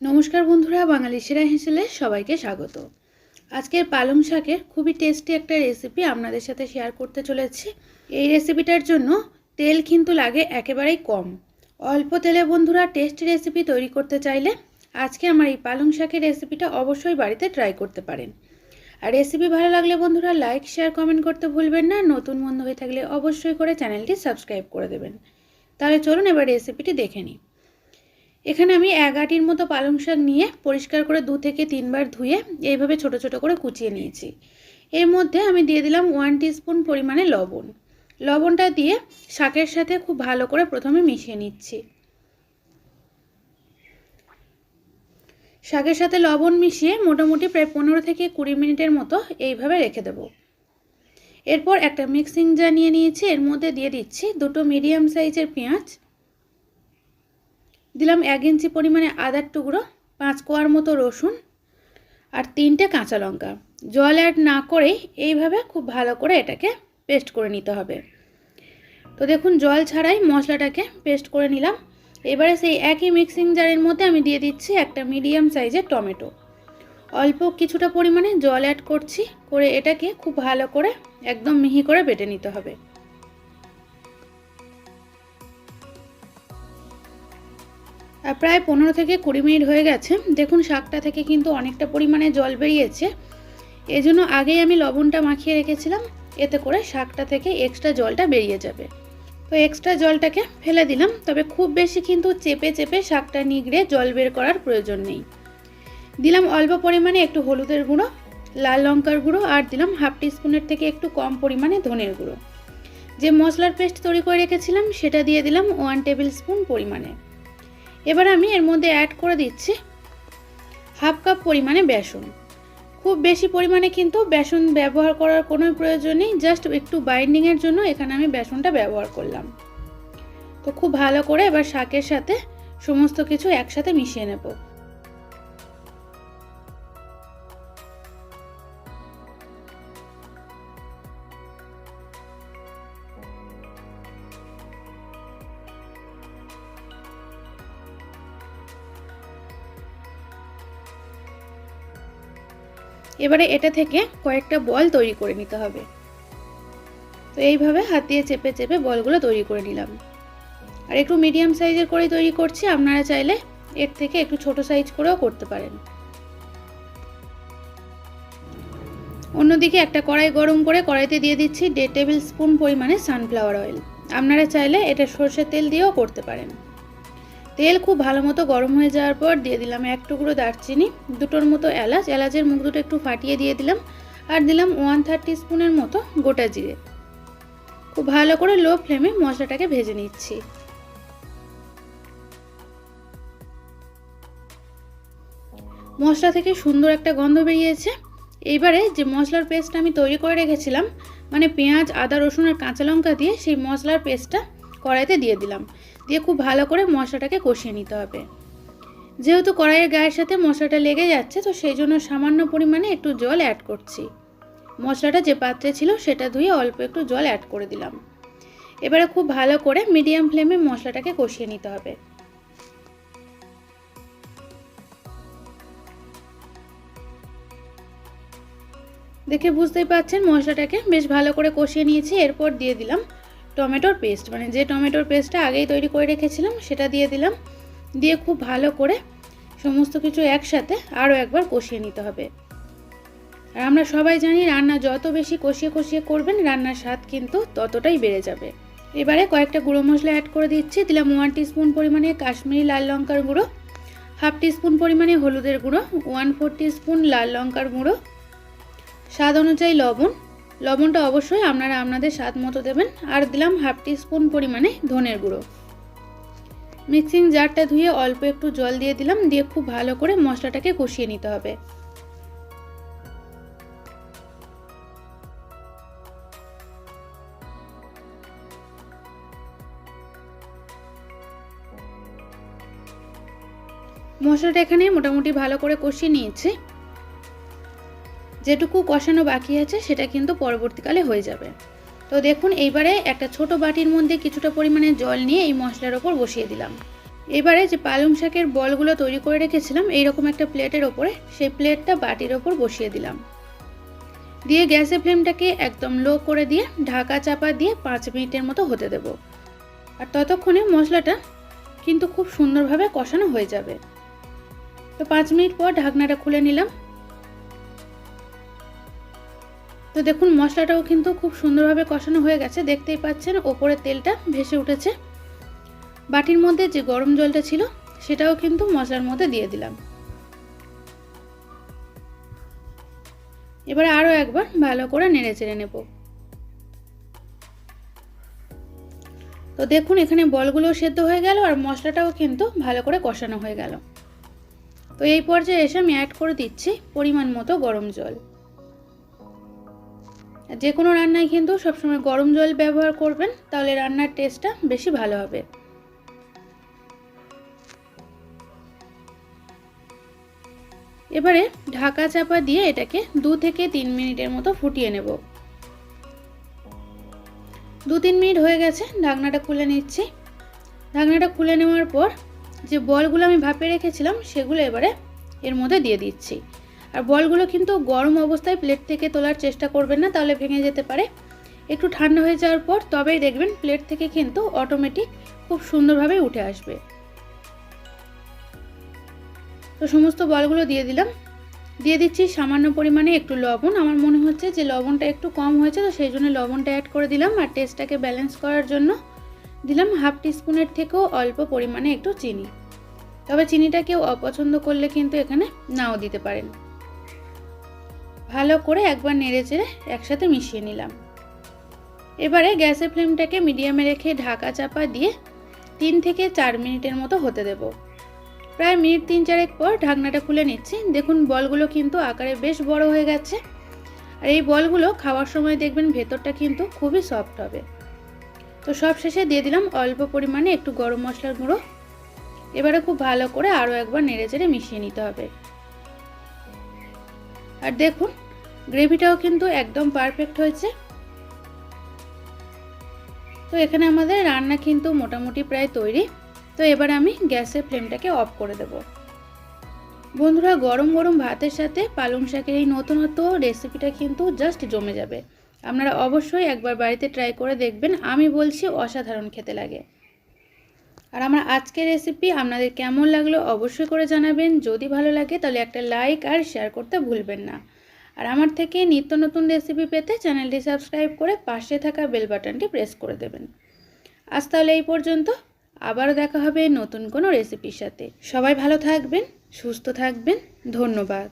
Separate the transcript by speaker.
Speaker 1: নমস্কার বন্ধুরা, বাঙালি সেরা হেসেলে সবাইকে স্বাগত। আজকের পালং শাকের খুবই টেস্টি একটা রেসিপি আপনাদের সাথে শেয়ার করতে চলেছি। এই রেসিপিটার জন্য তেল কিন্তু লাগে একেবারেই কম। অল্প তেলে বন্ধুরা টেস্ট রেসিপি তৈরি করতে চাইলে আজকে আমার এই পালং শাকের রেসিপিটা অবশ্যই বাড়িতে ট্রাই করতে পারেন। আর রেসিপি ভালো লাগলে বন্ধুরা লাইক শেয়ার কমেন্ট করতে ভুলবেন না। নতুন বন্ধু হয়ে থাকলে অবশ্যই করে চ্যানেলটি সাবস্ক্রাইব করে দেবেন। তাহলে চলুন এবার রেসিপিটি দেখে নিই। এখানে আমি এক আটির মতো পালং শাক নিয়ে পরিষ্কার করে দু থেকে তিনবার ধুয়ে এইভাবে ছোট ছোট করে কুচিয়ে নিয়েছি। এর মধ্যে আমি দিয়ে দিলাম ওয়ান স্পুন পরিমাণে লবণ। লবণটা দিয়ে শাকের সাথে খুব ভালো করে প্রথমে মিশিয়ে নিচ্ছি। শাকের সাথে লবণ মিশিয়ে মোটামুটি প্রায় পনেরো থেকে কুড়ি মিনিটের মতো এইভাবে রেখে দেব। এরপর একটা মিক্সিং জার নিয়ে নিয়েছি। এর মধ্যে দিয়ে দিচ্ছি দুটো মিডিয়াম সাইজের পেঁয়াজ। দিলাম এক ইঞ্চি পরিমাণে আদার টুকরো, পাঁচ কোয়ার মতো রসুন আর তিনটে কাঁচা লঙ্কা। জল অ্যাড না করেই এইভাবে খুব ভালো করে এটাকে পেস্ট করে নিতে হবে। তো দেখুন, জল ছাড়াই মশলাটাকে পেস্ট করে নিলাম। এবারে সেই একই মিক্সিং জারের মধ্যে আমি দিয়ে দিচ্ছি একটা মিডিয়াম সাইজের টমেটো। অল্প কিছুটা পরিমাণে জল অ্যাড করছি, করে এটাকে খুব ভালো করে একদম মিহি করে বেটে নিতে হবে। প্রায় পনেরো থেকে কুড়ি মিনিট হয়ে গেছে। দেখুন, শাকটা থেকে কিন্তু অনেকটা পরিমাণে জল বেরিয়েছে। এজন্য আগেই আমি লবণটা মাখিয়ে রেখেছিলাম। এতে করে শাকটা থেকে এক্সট্রা জলটা বেরিয়ে যাবে। তো এক্সট্রা জলটাকে ফেলে দিলাম। তবে খুব বেশি কিন্তু চেপে চেপে শাকটা নিগড়ে জল বের করার প্রয়োজন নেই। দিলাম অল্প পরিমাণে একটু হলুদের গুঁড়ো, লাল লঙ্কার গুঁড়ো, আর দিলাম হাফ টিস্পুনের থেকে একটু কম পরিমাণে ধনের গুঁড়ো। যে মশলার পেস্ট তৈরি করে রেখেছিলাম, সেটা দিয়ে দিলাম ওয়ান টেবিল স্পুন পরিমাণে। এবার আমি এর মধ্যে অ্যাড করে দিচ্ছি হাফ কাপ পরিমাণে বেসন। খুব বেশি পরিমাণে কিন্তু বেসন ব্যবহার করার কোনো প্রয়োজন নেই জাস্ট একটু বাইন্ডিংয়ের জন্য এখানে আমি বেসনটা ব্যবহার করলাম। তো খুব ভালো করে এবার শাকের সাথে সমস্ত কিছু একসাথে মিশিয়ে নেব। এবারে এটা থেকে কয়েকটা বল তৈরি করে নিতে হবে। তো এইভাবে হাত দিয়ে চেপে চেপে বলগুলো তৈরি করে নিলাম। আর একটু মিডিয়াম সাইজের করেই তৈরি করছি, আপনারা চাইলে এর থেকে একটু ছোট সাইজ করেও করতে পারেন। অন্যদিকে একটা কড়াই গরম করে কড়াইতে দিয়ে দিচ্ছি দেড় টেবিল স্পুন পরিমাণে সানফ্লাওয়ার অয়েল। আপনারা চাইলে এটা সর্ষের তেল দিয়েও করতে পারেন। তেল খুব ভালো মতো গরম হয়ে যাওয়ার পর দিয়ে দিলাম এক টুকরো দারচিনি, দুটোর মতো এলাচ। এলাচের মুখ দুটো একটু ফাটিয়ে দিয়ে দিলাম। আর দিলাম ওয়ান থার্টি স্পুনের মতো গোটা জিরে। খুব ভালো করে লো ফ্লেমে মশলাটাকে ভেজে নিচ্ছি। মশলা থেকে সুন্দর একটা গন্ধ বেরিয়েছে। এইবারে যে মশলার পেস্ট আমি তৈরি করে রেখেছিলাম মানে পেঁয়াজ, আদা, রসুন আর কাঁচা লঙ্কা দিয়ে সেই মশলার পেস্টটা কড়াইতে দিয়ে দিলাম। দিয়ে খুব ভালো করে মশলাটাকে কষিয়ে নিতে হবে। যেহেতু কড়াইয়ের গায়ের সাথে মশলাটা লেগে যাচ্ছে, তো সেই জন্য সামান্য পরিমাণে একটু জল অ্যাড করছি। মশলাটা যে পাত্রে ছিল, সেটা ধুয়ে অল্প একটু জল অ্যাড করে দিলাম। এবারে খুব ভালো করে মিডিয়াম ফ্লেমে মশলাটাকে কষিয়ে নিতে হবে। দেখে বুঝতেই পাচ্ছেন মশলাটাকে। বেশ ভালো করে কষিয়ে নিয়েছি, এরপর দিয়ে দিলাম টমেটোর পেস্ট মানে যে টমেটোর পেস্টটা আগেই তৈরি করে রেখেছিলাম, সেটা দিয়ে দিলাম। দিয়ে খুব ভালো করে সমস্ত কিছু একসাথে আরও একবার কষিয়ে নিতে হবে। আর আমরা সবাই জানি রান্না যত বেশি কষিয়ে কষিয়ে করবেন, রান্নার স্বাদ কিন্তু ততটাই বেড়ে যাবে। এবারে কয়েকটা গুঁড়ো মশলা অ্যাড করে দিচ্ছি। দিলাম ওয়ান টিস্পুন পরিমাণে কাশ্মীরি লাল লঙ্কার গুঁড়ো হাফ টিস্পুন পরিমাণে হলুদের গুঁড়ো ওয়ান ফোর টিস্পুন লাল লঙ্কার গুঁড়ো, স্বাদ অনুযায়ী লবণ লবণটা অবশ্যই আপনারা আপনাদের স্বাদ মতো দেবেন। আর দিলাম হাফ স্পুন পরিমাণে ধনের গুঁড়ো। মিক্সিং জারটা ধুয়ে অল্প একটু জল দিয়ে দিলাম, দিয়ে খুব ভালো করে মশলাটাকে কষিয়ে নিতে হবে। মশলাটা এখানে মোটামুটি ভালো করে কষিয়ে নিয়েছি। যেটুকু কষানো বাকি আছে সেটা কিন্তু পরবর্তীকালে হয়ে যাবে। তো দেখুন, এইবারে একটা ছোট বাটির মধ্যে কিছুটা পরিমাণে জল নিয়ে এই মশলার ওপর বসিয়ে দিলাম। এবারে যে পালং শাকের বলগুলো তৈরি করে রেখেছিলাম, এইরকম একটা প্লেটের ওপরে সেই প্লেটটা বাটির ওপর বসিয়ে দিলাম। দিয়ে গ্যাসের ফ্লেমটাকে একদম লো করে দিয়ে ঢাকা চাপা দিয়ে পাঁচ মিনিটের মতো হতে দেব। আর ততক্ষণে মশলাটা কিন্তু খুব সুন্দরভাবে কষানো হয়ে যাবে। তো পাঁচ মিনিট পর ঢাকনাটা খুলে নিলাম। তো দেখুন, মশলাটাও কিন্তু খুব সুন্দরভাবে কষানো হয়ে গেছে। দেখতেই পাচ্ছেন, ওপরে তেলটা ভেসে উঠেছে। বাটির মধ্যে যে গরম জলটা ছিল, সেটাও কিন্তু মশলার মধ্যে দিয়ে দিলাম। এবারে আরও একবার ভালো করে নেড়ে চেড়ে নেব। তো দেখুন, এখানে বলগুলোও সেদ্ধ হয়ে গেল আর মশলাটাও কিন্তু ভালো করে কষানো হয়ে গেল। তো এই পর্যায়ে এসে আমি অ্যাড করে দিচ্ছি পরিমাণ মতো গরম জল। যে কোনো রান্নায় কিন্তু সবসময় গরম জল ব্যবহার করবেন, তাহলে রান্নার টেস্টটা বেশি ভালো হবে। এবারে ঢাকা চাপা দিয়ে এটাকে দু থেকে তিন মিনিটের মতো ফুটিয়ে নেব। দু তিন মিনিট হয়ে গেছে, ঢাকনাটা খুলে নিচ্ছি। ঢাকনাটা খুলে নেওয়ার পর যে বলগুলো আমি ভাপে রেখেছিলাম, সেগুলো এবারে এর মধ্যে দিয়ে দিচ্ছি। আর বলগুলো কিন্তু গরম অবস্থায় প্লেট থেকে তোলার চেষ্টা করবেন না, তাহলে ভেঙে যেতে পারে। একটু ঠান্ডা হয়ে যাওয়ার পর তবেই দেখবেন প্লেট থেকে কিন্তু অটোমেটিক খুব সুন্দরভাবে উঠে আসবে। তো সমস্ত বলগুলো দিয়ে দিলাম। দিয়ে দিচ্ছি সামান্য পরিমাণে একটু লবণ। আমার মনে হচ্ছে যে লবণটা একটু কম হয়েছে, তো সেই জন্য লবণটা অ্যাড করে দিলাম আর টেস্টটাকে ব্যালেন্স করার জন্য দিলাম হাফ টিস্পুনের থেকেও অল্প পরিমাণে একটু চিনি। তবে চিনিটা কেউ অপছন্দ করলে কিন্তু এখানে নাও দিতে পারেন। ভালো করে একবার নেড়ে চেড়ে একসাথে মিশিয়ে নিলাম। এবারে গ্যাসের ফ্লেমটাকে মিডিয়ামে রেখে ঢাকা চাপা দিয়ে তিন থেকে চার মিনিটের মতো হতে দেব। প্রায় মিনিট তিন চারেক পর ঢাকনাটা খুলে নিচ্ছি। দেখুন, বলগুলো কিন্তু আকারে বেশ বড় হয়ে গেছে। আর এই বলগুলো খাওয়ার সময় দেখবেন ভেতরটা কিন্তু খুবই সফট হবে। তো সব শেষে দিয়ে দিলাম অল্প পরিমাণে একটু গরম মশলার গুঁড়ো। এবারে খুব ভালো করে আরও একবার নেড়ে চেড়ে মিশিয়ে নিতে হবে। আর দেখুন, গ্রেভিটাও কিন্তু একদম পারফেক্ট হয়েছে। তো এখানে আমাদের রান্না কিন্তু মোটামুটি প্রায় তৈরি। তো এবার আমি গ্যাসের ফ্লেমটাকে অফ করে দেব। বন্ধুরা, গরম গরম ভাতের সাথে পালং শাকের এই নতুনত্ব রেসিপিটা কিন্তু জাস্ট জমে যাবে। আপনারা অবশ্যই একবার বাড়িতে ট্রাই করে দেখবেন। আমি বলছি অসাধারণ খেতে লাগে। আর আমার আজকের রেসিপি আপনাদের কেমন লাগল অবশ্যই করে জানাবেন। যদি ভালো লাগে তাহলে একটা লাইক আর শেয়ার করতে ভুলবেন না। আর আমার থেকে নিত্য নতুন রেসিপি পেতে চ্যানেলটি সাবস্ক্রাইব করে পাশে থাকা বেল বাটনটি প্রেস করে দেবেন। আজ তাহলে এই পর্যন্ত। আবারও দেখা হবে নতুন কোনো রেসিপির সাথে। সবাই ভালো থাকবেন, সুস্থ থাকবেন। ধন্যবাদ।